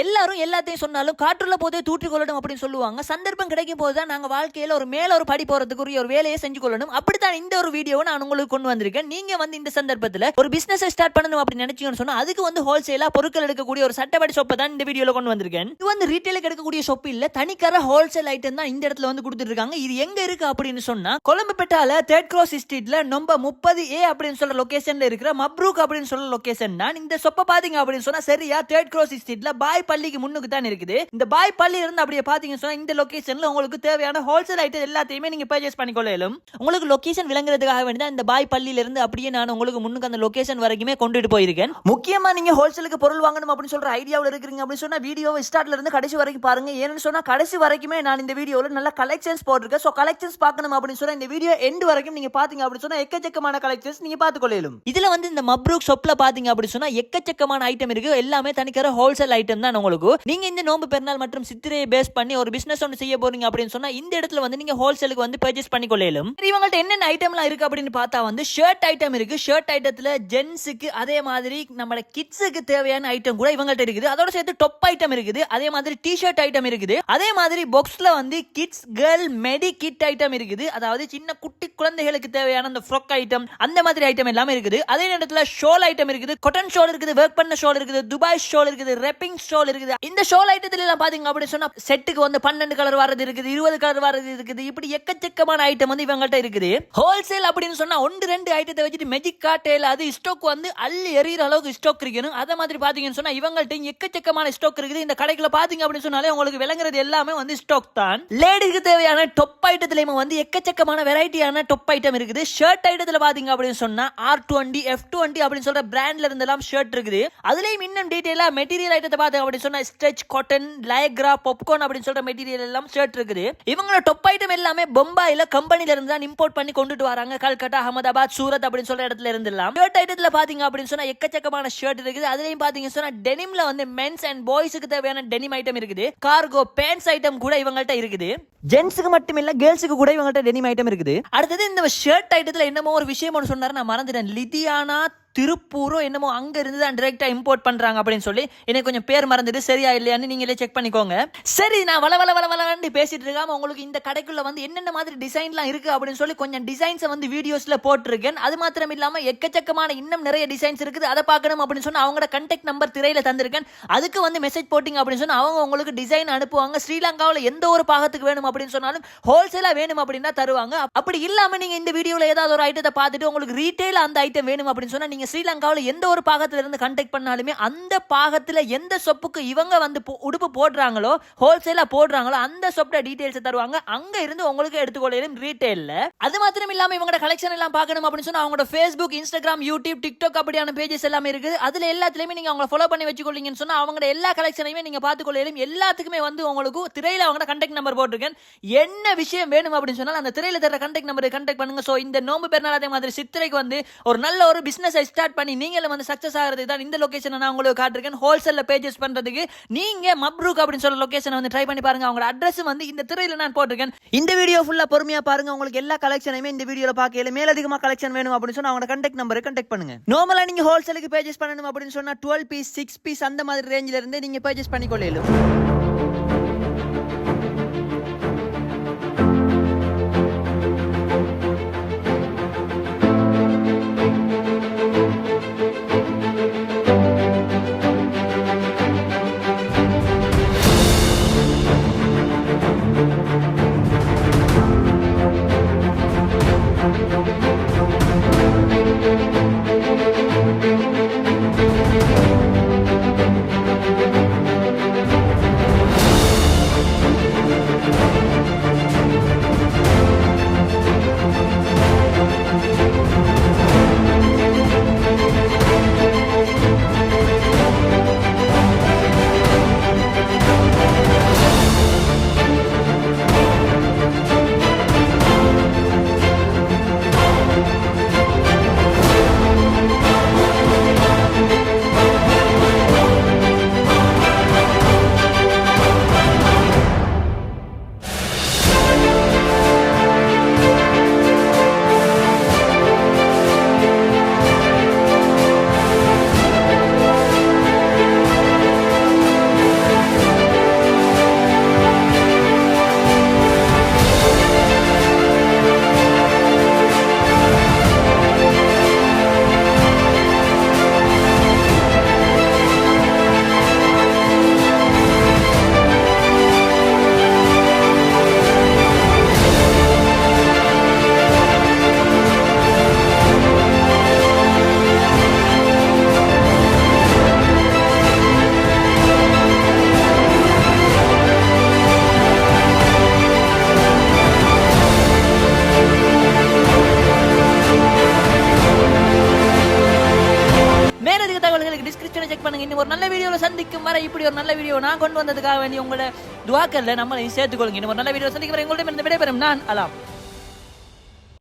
எல்லாரும் எல்லாத்தையும் சொன்னாலும் காற்றுள்ள போதே தூற்றிக்கொள்ளணும் அப்படின்னு சொல்லுவாங்க. சந்தர்ப்பம் கிடைக்கும் போது தான் நாங்கள் வாழ்க்கையில் ஒரு மேலே ஒரு படி போகிறதுக்குரிய ஒரு வேலையை செஞ்சு கொள்ளணும். அப்படித்தான் இந்த ஒரு வீடியோவை நான் உங்களுக்கு கொண்டு வந்திருக்கேன். நீங்கள் வந்து இந்த சந்தர்ப்பத்தில் ஒரு பிஸ்னஸை ஸ்டார்ட் பண்ணணும் அப்படின்னு நினைச்சீங்கன்னு சொன்னால் அதுக்கு வந்து ஹோல்சேலாக பொருட்கள் எடுக்கக்கூடிய ஒரு சட்டப்படி ஷாப்பை தான் இந்த வீடியோவில் கொண்டு வந்திருக்கேன். இது வந்து ரீட்டைலுக்கு எடுக்கக்கூடிய ஷாப் இல்லை தனிக்கார ஹோல்சேல் ஐட்டம் தான் இந்த இடத்துல வந்து கொடுத்துருக்காங்க இது எங்க இருக்கு அப்படின்னு சொன்னா கொழம்பு பெட்டால தேர்ட் கிராஸ் ஸ்ட்ரீட்ல நம்ப முப்பது ஏ அப்படின்னு சொல்ற லொகேஷன்ல இருக்கிற மப்ரூக் அப்படின்னு சொல்ற லொகேஷன் தான். இந்த சொப்பை பாத்தீங்க அப்படின்னு சொன்னா சரியா தேர்ட் கிராஸ் ஸ்ட்ரீட்ல பாய் பள்ளிக்கு முன்னுக்கு தான் இருக்குது. இந்த பாய் பள்ளி இருந்து அப்படியே பாத்தீங்கன்னு சொன்னா இந்த லொகேஷன்ல உங்களுக்கு தேவையான ஹோல்சேல் ஐட்டம் எல்லாத்தையுமே நீங்க பர்ச்சேஸ் பண்ணிக்கொள்ளலும் உங்களுக்கு லொகேஷன் விளங்குறதுக்காக வேண்டி இந்த பாய் பள்ளியில இருந்து அப்படியே நான் உங்களுக்கு முன்னுக்கு அந்த லொகேஷன் வரைக்குமே கொண்டுட்டு போயிருக்கேன். முக்கியமா நீங்க ஹோல்சேலுக்கு பொருள் வாங்கணும் அப்படின்னு சொல்ற ஐடியாவில் இருக்கிறீங்க அப்படின்னு சொன்னா வீடியோவை ஸ்டார்ட்ல இருந்து கடைசி வரைக்கும் பாருங்க. ஏன்னு சொன்னா கடைசி வரைக்குமே நான் இந்த வீடியோவில் நல்ல கலெக்ஷன்ஸ் போட்டிருக்கேன். ஸோ கலெக்ஷன்ஸ் பார்க்கணும் அப்படின்னு சொன்னா இந்த வீடியோ எண்டு வரைக்கும் நீங்க பாத்தீங்க அப்படின்னு சொன்னா எக்கச்சக்கமான கலெக்ஷன்ஸ் நீங்க பார்த்துக்கொள்ளும் இதுல வந்து இந்த மப்ரூக் ஷாப்ல பாத்தீங்க அப்படின்னு சொன்னா எக்கச்சக்கமான ஐட்டம் இருக்கு. எல்லாமே தனிக்கிற ஹோல்சேல் ஐட்டம் தான் உங்களுக்கு நீங்க இந்த நோம்பு பெருநாள் மற்றும் சித்திரையை பேஸ் பண்ணி ஒரு பிசினஸ் ஒன்று செய்ய போறீங்க அப்படின்னு சொன்னா இந்த இடத்துல வந்து நீங்க ஹோல்சேலுக்கு வந்து பர்ச்சேஸ் பண்ணி இவங்கள்ட்ட என்னென்ன ஐட்டம்லாம் இருக்கு அப்படின்னு பார்த்தா வந்து ஷர்ட் ஐட்டம் இருக்கு. ஷர்ட் ஐட்டத்துல ஜென்ஸுக்கு அதே மாதிரி நம்ம கிட்ஸுக்கு தேவையான ஐட்டம் கூட இவங்கள்ட்ட இருக்குது. அதோட சேர்த்து டொப் ஐட்டம் இருக்குது. அதே மாதிரி டி ஷர்ட் ஐட்டம் இருக்குது. அதே மாதிரி பாக்ஸ்ல வந்து kids girl midi kit item இருக்குது. அதாவது சின்ன குட்டி குழந்தைகளுக்கு தேவையான அந்த ஃப்ரொக் ஐட்டம் அந்த மாதிரி ஐட்டம் எல்லாமே இருக்குது. அதே நேரத்தில் ஷோல் ஐட்டம் இருக்குது. கொட்டன் ஷோல் இருக்குது ஒர்க் பண்ண ஷோல் இருக்குது துபாய் ஷோல் இருக்குது ரெப்பிங் ஷோல் இருக்குது. இந்த ஷோல் ஐட்டத்துல எல்லாம் பாத்தீங்க அப்படின்னு சொன்னா செட்டுக்கு வந்து பன்னெண்டு கலர் வரது இருக்குது இருபது கலர் வரது இருக்குது இப்படி எக்கச்சக்கமான ஐட்டம் வந்து இவங்கள்ட்ட இருக்குது. ஹோல்சேல் அப்படின்னு சொன்னா ஒன்று ரெண்டு ஐட்டத்தை வச்சுட்டு மெஜிக் காட்டேல அது ஸ்டோக் வந்து அள்ளி எறிகிற அளவுக்கு ஸ்டோக் இருக்கணும். அதே மாதிரி பாத்தீங்கன்னு சொன்னா இவங்கள்ட்ட எக்கச்சக்கமான ஸ்டோக் இருக்குது. இந்த கடைக்குள்ள பாத்தீங்க அப்படின்னு சொன்னாலே உங்களுக்கு விளங்குறது எல்லாமே வந்து ஸ்டோக் தான். லேடிக்கு தேவையான டொப் ஐட்டத்துலயுமே வந்து எக்கச்சக்கமான வெரைட்டியான டொப் ஐட்டம் இருக்குது. ஷர்ட் ஐட்டத்துல பாத்தீங்க அப்படின்னு சொன்னா ஆர் டுவெண்ட்டி எஃப் டுவெண்ட்டி அப்படின்னு சொல்ற பிராண்ட்ல இருந்தெல்லாம் ஷர்ட் இருக்குது. அதுலயும் இன்னும் டீட்டெயிலா மெட்டீரியல் ஐட்டத்தை பார்த்து அப்படின்னு சொன்னா ஸ்ட்ரெச் காட்டன் லயக்ரா பாப்கார்ன் அப்படின்னு சொல்ற மெட்டீரியல் எல்லாம் ஷர்ட் இருக்குது. இவங்களோட டொப் ஐட்டம் எல்லாமே பொம்பாயில கம்பெனில இருந்து தான் இம்போர்ட் பண்ணி கொண்டுட்டு வராங்க. கல்கட்டா அகமதாபாத் சூரத் அப்படின்னு சொல்ற இடத்துல இருந்து எல்லாம் ஷர்ட் ஐட்டத்துல பாத்தீங்க அப்படின்னு சொன்னா எக்கச்சக்கமான ஷர்ட் இருக்குது. அதுலயும் பாத்தீங்க சொன்னா டெனிம்ல வந்து மென்ஸ் அண்ட் பாய்ஸுக்கு தேவையான டெனிம் ஐட்டம் இருக்குது. கார்கோ பேண்ட்ஸ் ஐட்டம் கூட இவங்கள்ட்ட இருக்குது. ஜென்ஸுக்கு மட்டும் இல்ல கேர்ள்ஸுக்கு கூட இவங்கள்ட்ட டெனிம் ஐட்டம் இருக்குது. அடுத்தது இந்த ஷர்ட் ஐட்டத்தில் என்னமோ ஒரு விஷயம் ஒன்று சொன்னார் நான் மறந்துட்டேன். லிதியானா திருப்பூரோ என்னமோ அங்க இருந்து தான் டிரெக்டா இம்போர்ட் பண்றாங்க அப்படின்னு சொல்லி எனக்கு கொஞ்சம் பேர் மறந்துட்டு சரியா இல்லையான்னு நீங்களே செக் பண்ணிக்கோங்க. சரி நான் வள வள வள வளன்னு பேசிட்டு இருக்காம உங்களுக்கு இந்த கடைக்குள்ள வந்து என்னென்ன மாதிரி டிசைன்லாம் இருக்கு அப்படின்னு சொல்லி கொஞ்சம் டிசைன்ஸை வந்து வீடியோஸ்ல போட்டிருக்கேன். அது மாத்திரம் இல்லாம எக்கச்சக்கமான இன்னும் நிறைய டிசைன்ஸ் இருக்குது. அதை பார்க்கணும் அப்படின்னு சொன்னா அவங்களோட கண்டெக்ட் நம்பர் திரையில தந்திருக்கேன். அதுக்கு வந்து மெசேஜ் போட்டிங்க அப்படின்னு சொன்னா அவங்க உங்களுக்கு டிசைன் அனுப்புவாங்க. ஸ்ரீலங்காவில் எந்த ஒரு பாகத்துக்கு வேணும் அப்படின்னு சொன்னாலும் ஹோல்சேலாக வேணும் அப்படின்னா தருவாங்க. அப்படி இல்லாமல் நீங்கள் இந்த வீடியோவில் ஏதாவது ஒரு ஐட்டத்தை பார்த்துட்டு உங்களுக்கு ரீட்டைல் அந்த ஐட்டம் வேணும் அப்படின்னு சொன்னால் நீங்கள் ஸ்ரீலங்காவில் எந்த ஒரு பாகத்தில் இருந்து கண்டெக்ட் பண்ணாலுமே அந்த பாகத்தில் எந்த சொப்புக்கு இவங்க வந்து உடுப்பு போடுறாங்களோ ஹோல்சேலாக போடுறாங்களோ அந்த சொப்போட டீட்டெயில்ஸை தருவாங்க. அங்கே இருந்து உங்களுக்கு எடுத்துக்கொள்ளும் ரீட்டைலில் அது மாத்திரம் இல்லாமல் இவங்களோட கலெக்ஷன் எல்லாம் பார்க்கணும் அப்படின்னு சொன்னால் அவங்களோட ஃபேஸ்புக் இன்ஸ்டாகிராம் யூடியூப் டிக்டாக் அப்படியான பேஜஸ் எல்லாமே இருக்குது அதில் எல்லாத்துலேயுமே நீங்கள் அவங்கள ஃபாலோ பண்ணி வச்சுக்கொள்ளீங்கன்னு சொன்னால் அவங்களோட எல்லா கலெக்ஷனையுமே நீங்கள் பார்த்துக்கொள்ளும் எல்லாத்துக்குமே வந்து உங்களுக்கு திரையில் அவங்க கண்டெக்ட் நம்பர் போட்டிருக்கேன். என்ன விஷயம் வேணும் அப்படின்னு சொன்னால் அந்த திரையில தர கண்டெக்ட் நம்பருக்கு கண்டெக்ட் பண்ணுங்க. ஸோ இந்த நோம்பு பெருநாள் அதே மாதிரி சித்திரைக்கு வந்து ஒரு நல்ல ஒரு பிசினஸ் ஸ்டார்ட் பண்ணி நீங்களும் வந்து சக்சஸ் ஆகிறது தான் இந்த லொகேஷனை நான் உங்களுக்கு காட்டிருக்கேன். ஹோல்சேல்ல பேஜஸ் பண்றதுக்கு நீங்க மப்ரூக் அப்படின்னு சொல்ல லொகேஷனை வந்து ட்ரை பண்ணி பாருங்க. அவங்களோட அட்ரஸ் வந்து இந்த திரையில நான் போட்டிருக்கேன். இந்த வீடியோ ஃபுல்லா பொறுமையா பாருங்க. உங்களுக்கு எல்லா கலெக்ஷனையுமே இந்த வீடியோவில் பார்க்கல மேலதிகமா கலெக்ஷன் வேணும் அப்படின்னு சொன்னால் அவங்களோட கண்டெக்ட் நம்பரை கண்டெக்ட் பண்ணுங்க. நார்மலாக நீங்க ஹோல்சேலுக்கு பேஜஸ் பண்ணணும் அப்படின்னு சொன்னா டுவெல் பீஸ் சிக்ஸ் பீஸ் அந்த மாதிரி ரேஞ்சில இருந்து நீங்க பர்ச்சேஸ் மேலதிக தகவல்களுக்கு டிஸ்கிரிப்ஷனை செக் பண்ணுங்க. இன்னும் ஒரு நல்ல வீடியோல சந்திக்கும் வர இப்படி ஒரு நல்ல வீடியோ நான் கொண்டு வந்ததுக்காக வேண்டி உங்களோட துவாக்கல்ல நம்மளையும் சேர்த்துக்கொள்ளுங்க. இன்னும் ஒரு நல்ல வீடியோ சந்திக்கும் வரை உங்கள்ட்ட இருந்து விடைபெறும் நான் அலாம்.